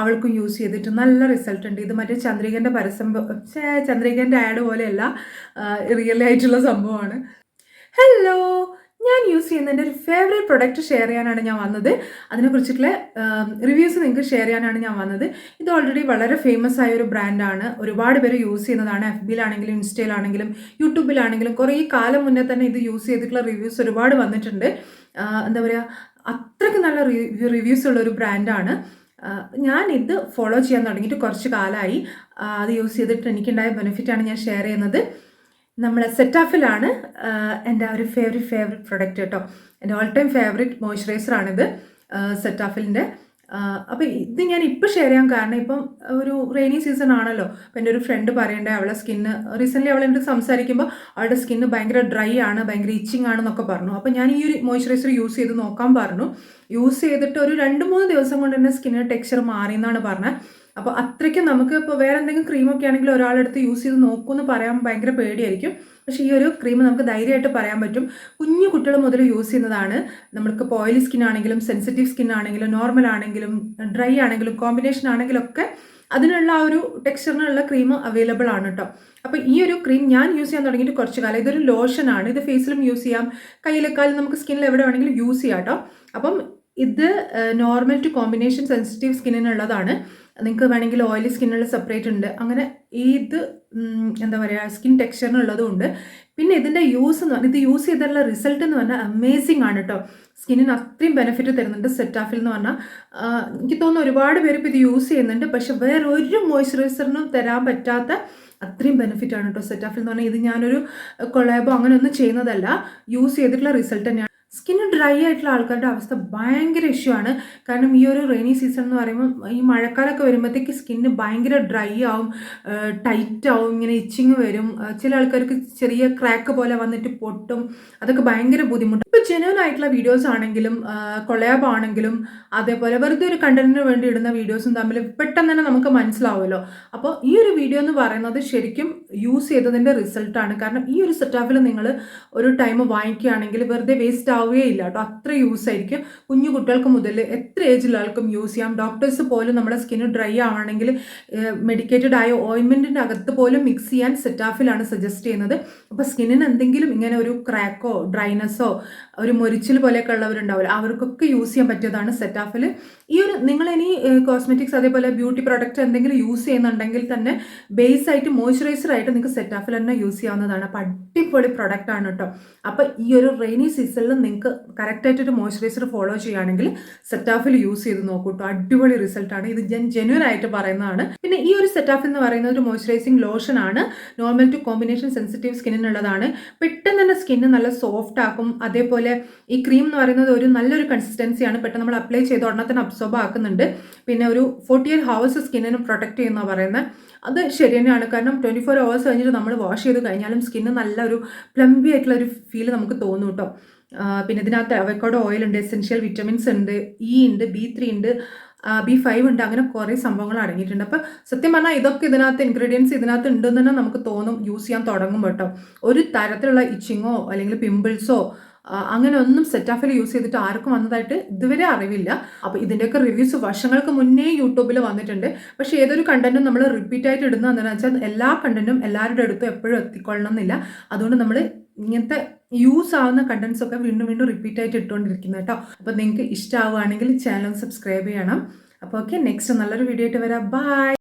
അവൾക്കും യൂസ് ചെയ്തിട്ട് നല്ല റിസൾട്ട് ഉണ്ട്. ഇത് മറ്റേ ചന്ദ്രികന്റെ പരസ്യം ചന്ദ്രികന്റെ ആഡ് പോലെയല്ല റിയൽ ആയിട്ടുള്ള സംഭവമാണ്. ഹലോ ഞാൻ യൂസ് ചെയ്യുന്ന എന്റെ ഒരു ഫേവറേറ്റ് പ്രൊഡക്റ്റ് ഷെയർ ചെയ്യാനാണ് ഞാൻ വന്നത്. അതിനെക്കുറിച്ചിട്ടുള്ള റിവ്യൂസ് നിങ്ങൾക്ക് ഷെയർ ചെയ്യാനാണ് ഞാൻ വന്നത്. ഇത് ഓൾറെഡി വളരെ ഫേമസ് ആയ ഒരു ബ്രാൻഡാണ് ഒരുപാട് പേര് യൂസ് ചെയ്യുന്നതാണ്. എഫ് ബിയിലാണെങ്കിലും ഇൻസ്റ്റയിലാണെങ്കിലും യൂട്യൂബിലാണെങ്കിലും കുറേ കാലം മുന്നേ തന്നെ ഇത് യൂസ് ചെയ്തിട്ടുള്ള റിവ്യൂസ് ഒരുപാട് വന്നിട്ടുണ്ട്. എന്താ പറയുക അത്രയ്ക്ക് നല്ല റിവ്യൂസ് ഉള്ള ഒരു ബ്രാൻഡാണ് ഞാൻ ഇത് ഫോളോ ചെയ്യാൻ തുടങ്ങിയിട്ട് കുറച്ച് കാലമായി അത് യൂസ് ചെയ്തിട്ട് എനിക്കുണ്ടായ ബെനിഫിറ്റാണ് ഞാൻ ഷെയർ ചെയ്യുന്നത്. നമ്മുടെ സെറ്റാഫിലാണ് എന്റെ ഒരു ഫേവറേറ്റ് ഫേവറേറ്റ് പ്രൊഡക്റ്റ് കേട്ടോ. എന്റെ ഓൾ ടൈം ഫേവറേറ്റ് മോയ്സ്ചറൈസറാണിത് സെറ്റാഫിലിന്റെ അപ്പോൾ ഇത് ഞാൻ ഇപ്പോൾ ഷെയർ ചെയ്യാൻ കാരണം ഇപ്പം ഒരു റെയിനി സീസൺ ആണല്ലോ. അപ്പം എന്റെ ഒരു ഫ്രണ്ട് പറയണ്ടേ അവളെ സ്കിന്ന് റീസെന്റ്ലി അവൾ എന്റെ സംസാരിക്കുമ്പോൾ അവളുടെ സ്കിന്ന് ഭയങ്കര ഡ്രൈ ആണ് ഭയങ്കര ഇച്ചിങ് ആണെന്നൊക്കെ പറഞ്ഞു. അപ്പോൾ ഞാൻ ഈ ഒരു മോയ്സ്ചറൈസർ യൂസ് ചെയ്ത് നോക്കാൻ പറഞ്ഞു. യൂസ് ചെയ്തിട്ട് ഒരു രണ്ട് മൂന്ന് ദിവസം കൊണ്ട് തന്നെ സ്കിന്നിന്റെ ടെക്സ്ചർ മാറി എന്നാണ് പറഞ്ഞത്. അപ്പോൾ അത്രയ്ക്കും നമുക്ക് ഇപ്പോൾ വേറെ എന്തെങ്കിലും ക്രീമൊക്കെ ആണെങ്കിൽ ഒരാളെടുത്ത് യൂസ് ചെയ്ത് നോക്കുമെന്ന് പറയാൻ ഭയങ്കര പേടിയായിരിക്കും. പക്ഷേ ഈ ഒരു ക്രീം നമുക്ക് ധൈര്യമായിട്ട് പറയാൻ പറ്റും. കുഞ്ഞു കുട്ടികൾ മുതൽ യൂസ് ചെയ്യുന്നതാണ്. നമ്മൾക്ക് ഓയിലി സ്കിൻ ആണെങ്കിലും സെൻസിറ്റീവ് സ്കിൻ ആണെങ്കിലും നോർമൽ ആണെങ്കിലും ഡ്രൈ ആണെങ്കിലും കോമ്പിനേഷൻ ആണെങ്കിലും ഒക്കെ അതിനുള്ള ആ ഒരു ടെക്സ്ചറിനുള്ള ക്രീം അവൈലബിൾ ആണ് കേട്ടോ അപ്പോൾ ഈ ഒരു ക്രീം ഞാൻ യൂസ് ചെയ്യാൻ തുടങ്ങിയിട്ട് കുറച്ച് കാലം. ഇതൊരു ലോഷനാണ് ഇത് ഫേസിലും യൂസ് ചെയ്യാം. കയ്യിലേക്കാളും നമുക്ക് സ്കിന്നിൽ എവിടെ വേണമെങ്കിലും യൂസ് ചെയ്യാം കേട്ടോ അപ്പം ഇത് നോർമൽ ടു കോമ്പിനേഷൻ സെൻസിറ്റീവ് സ്കിന്നിനുള്ളതാണ് നിങ്ങൾക്ക് വേണമെങ്കിൽ ഓയിലി സ്കിന്നുള്ള സെപ്പറേറ്റ് ഉണ്ട്. അങ്ങനെ ഇത് എന്താ പറയുക സ്കിൻ ടെക്സ്ചറിനുള്ളതും ഉണ്ട്. പിന്നെ ഇതിന്റെ യൂസ് എന്ന് പറഞ്ഞാൽ ഇത് യൂസ് ചെയ്തിട്ടുള്ള റിസൾട്ട് എന്ന് പറഞ്ഞാൽ അമേസിംഗ് ആണ് കേട്ടോ സ്കിന്നിന് അത്രയും ബെനിഫിറ്റ് തരുന്നുണ്ട് സെറ്റാഫിൽ എന്ന് പറഞ്ഞാൽ എനിക്ക് തോന്നുന്നു ഒരുപാട് പേര് ഇപ്പോൾ ഇത് യൂസ് ചെയ്യുന്നുണ്ട്. പക്ഷേ വേറെ ഒരു മോയ്സ്ചറൈസറിനും തരാൻ പറ്റാത്ത അത്രയും ബെനിഫിറ്റ് ആണ് കേട്ടോ സെറ്റാഫിൽ എന്ന് പറഞ്ഞാൽ ഇത് ഞാനൊരു കൊളാബോ അങ്ങനെയൊന്നും ചെയ്യുന്നതല്ല. യൂസ് ചെയ്തിട്ടുള്ള റിസൾട്ട് തന്നെയാണ്. സ്കിന്ന് ഡ്രൈ ആയിട്ടുള്ള ആൾക്കാരുടെ അവസ്ഥ ഭയങ്കര ഇഷ്യൂ ആണ്. കാരണം ഈ ഒരു റെയിനി സീസൺ എന്ന് പറയുമ്പോൾ ഈ മഴക്കാലമൊക്കെ വരുമ്പോഴത്തേക്ക് സ്കിന്ന് ഭയങ്കര ഡ്രൈ ആവും ടൈറ്റ് ആവും ഇങ്ങനെ ഇച്ചിങ് വരും. ചില ആൾക്കാർക്ക് ചെറിയ ക്രാക്ക് പോലെ വന്നിട്ട് പൊട്ടും. അതൊക്കെ ഭയങ്കര ബുദ്ധിമുട്ട്. ഇപ്പോൾ ജെനുവൻ ആയിട്ടുള്ള വീഡിയോസ് ആണെങ്കിലും കൊളയാബ് ആണെങ്കിലും അതേപോലെ വെറുതെ ഒരു കണ്ടന്റിന് വേണ്ടി ഇടുന്ന വീഡിയോസും തമ്മിൽ പെട്ടെന്ന് തന്നെ നമുക്ക് മനസ്സിലാവുമല്ലോ. അപ്പോൾ ഈ ഒരു വീഡിയോ എന്ന് പറയുന്നത് ശരിക്കും യൂസ് ചെയ്തതിന്റെ റിസൾട്ടാണ് കാരണം ഈ ഒരു സെറ്റപ്പിൽ നിങ്ങൾ ഒരു ടൈം വാങ്ങിക്കുകയാണെങ്കിൽ വെറുതെ വേസ്റ്റ് ആവുകയേ ഇല്ല കേട്ടോ. അത്ര യൂസ് ആയിരിക്കും. കുഞ്ഞു കുട്ടികൾക്ക് മുതൽ എത്ര ഏജിലുള്ള ആൾക്കും യൂസ് ചെയ്യാം. ഡോക്ടേഴ്സ് പോലും നമ്മുടെ സ്കിന്ന് ഡ്രൈ ആവണമെങ്കിൽ മെഡിക്കേറ്റഡ് ആയ ഓയിൻമെന്റിന്റെ അകത്ത് പോലും മിക്സ് ചെയ്യാൻ സെറ്റാഫിലാണ് സജസ്റ്റ് ചെയ്യുന്നത്. അപ്പോൾ സ്കിന്നിന് എന്തെങ്കിലും ഇങ്ങനെ ഒരു ക്രാക്കോ ഡ്രൈനെസ്സോ ഒരു മൊരിച്ചിൽ പോലെയൊക്കെ ഉള്ളവരുണ്ടാവില്ല. അവർക്കൊക്കെ യൂസ് ചെയ്യാൻ പറ്റിയതാണ് സെറ്റാഫിൽ ഈ ഒരു നിങ്ങൾ ഇനി കോസ്മെറ്റിക്സ് അതേപോലെ ബ്യൂട്ടി പ്രോഡക്റ്റ് എന്തെങ്കിലും യൂസ് ചെയ്യുന്നുണ്ടെങ്കിൽ തന്നെ ബേസ് ആയിട്ട് മോയ്സ്ചറൈസർ ആയിട്ട് നിങ്ങൾക്ക് സെറ്റാഫിൽ തന്നെ യൂസ് ചെയ്യാവുന്നതാണ്. അപ്പം അടിപൊളി പ്രൊഡക്റ്റ് ആണ് കേട്ടോ അപ്പോൾ ഈ ഒരു റെയിനി സീസണിൽ നിങ്ങൾക്ക് കറക്റ്റായിട്ടൊരു മോയ്സ്ചറൈസർ ഫോളോ ചെയ്യുകയാണെങ്കിൽ സെറ്റാഫിൽ യൂസ് ചെയ്ത് നോക്കൂ കേട്ടോ അടിപൊളി റിസൾട്ട് ആണ്. ഇത് ഞാൻ ജെന്യൂൻ ആയിട്ട് പറയുന്നതാണ്. പിന്നെ ഈ ഒരു സെറ്റാഫ് എന്ന് പറയുന്നത് ഒരു മോയ്സ്ചറൈസിങ് ലോഷൻ ആണ്. നോർമൽ ടു കോമ്പിനേഷൻ സെൻസിറ്റീവ് സ്കിന്നിനുള്ളതാണ് പെട്ടെന്ന് തന്നെ സ്കിന്ന് നല്ല സോഫ്റ്റ് ആക്കും. അതേപോലെ ഈ ക്രീം എന്ന് പറയുന്നത് ഒരു നല്ലൊരു കൺസിസ്റ്റൻസിയാണ് പെട്ടെന്ന് നമ്മൾ അപ്ലൈ ചെയ്ത ഉടനെ തന്നെ അബ്സോർബ് ആക്കുന്നുണ്ട്. പിന്നെ ഒരു ഫോർട്ടി എയ്റ്റ് ഹവേഴ്സ് സ്കിന്നിന് പ്രൊട്ടക്ട് ചെയ്യുന്ന പറയുന്നത്. അത് ശരി തന്നെയാണ്. കാരണം ട്വന്റി ഫോർ ഹവേഴ്സ് കഴിഞ്ഞിട്ട് നമ്മൾ വാഷ് ചെയ്ത് കഴിഞ്ഞാലും സ്കിന്ന് നല്ലൊരു പ്ലംബി ആയിട്ടുള്ള ഒരു ഫീൽ നമുക്ക് തോന്നും കേട്ടോ പിന്നെ ഇതിനകത്ത് അവക്കോഡോ ഓയിൽ ഉണ്ട് എസെൻഷ്യൽ വിറ്റമിൻസ് ഉണ്ട് ഇ ഉണ്ട് ബി ത്രീ ഉണ്ട് ബി ഫൈവ് ഉണ്ട്. അങ്ങനെ കുറേ സംഭവങ്ങൾ അടങ്ങിയിട്ടുണ്ട്. അപ്പോൾ സത്യം പറഞ്ഞാൽ ഇതൊക്കെ ഇതിനകത്ത് ഇൻഗ്രീഡിയൻസ് ഇതിനകത്ത് ഉണ്ടെന്ന് തന്നെ നമുക്ക് തോന്നും യൂസ് ചെയ്യാൻ തുടങ്ങും കേട്ടോ ഒരു തരത്തിലുള്ള ഇച്ചിങ്ങോ അല്ലെങ്കിൽ പിമ്പിൾസോ അങ്ങനെ ഒന്നും സെറ്റാഫിൽ യൂസ് ചെയ്തിട്ട് ആർക്കും വന്നതായിട്ട് ഇതുവരെ അറിവില്ല. അപ്പോൾ ഇതിന്റെയൊക്കെ റിവ്യൂസ് വർഷങ്ങൾക്ക് മുന്നേ യൂട്യൂബിൽ വന്നിട്ടുണ്ട്. പക്ഷേ ഏതൊരു കണ്ടന്റും നമ്മൾ റിപ്പീറ്റ് ആയിട്ട് ഇടുന്ന എന്താണെന്ന് വെച്ചാൽ എല്ലാ കണ്ടന്റും എല്ലാവരുടെ അടുത്തും എപ്പോഴും എത്തിക്കൊള്ളണം എന്നില്ല. അതുകൊണ്ട് നമ്മൾ ഇങ്ങനത്തെ യൂസ് ആവുന്ന കണ്ടന്റ്സ് ഒക്കെ വീണ്ടും വീണ്ടും റിപ്പീറ്റ് ആയിട്ട് ഇട്ടുകൊണ്ടിരിക്കുന്നത് കേട്ടോ. അപ്പോൾ നിങ്ങൾക്ക് ഇഷ്ടമാവുകയാണെങ്കിൽ ചാനൽ സബ്സ്ക്രൈബ് ചെയ്യണം. അപ്പോൾ ഓക്കെ നെക്സ്റ്റ് നല്ലൊരു വീഡിയോ ആയിട്ട് വരാം. ബൈ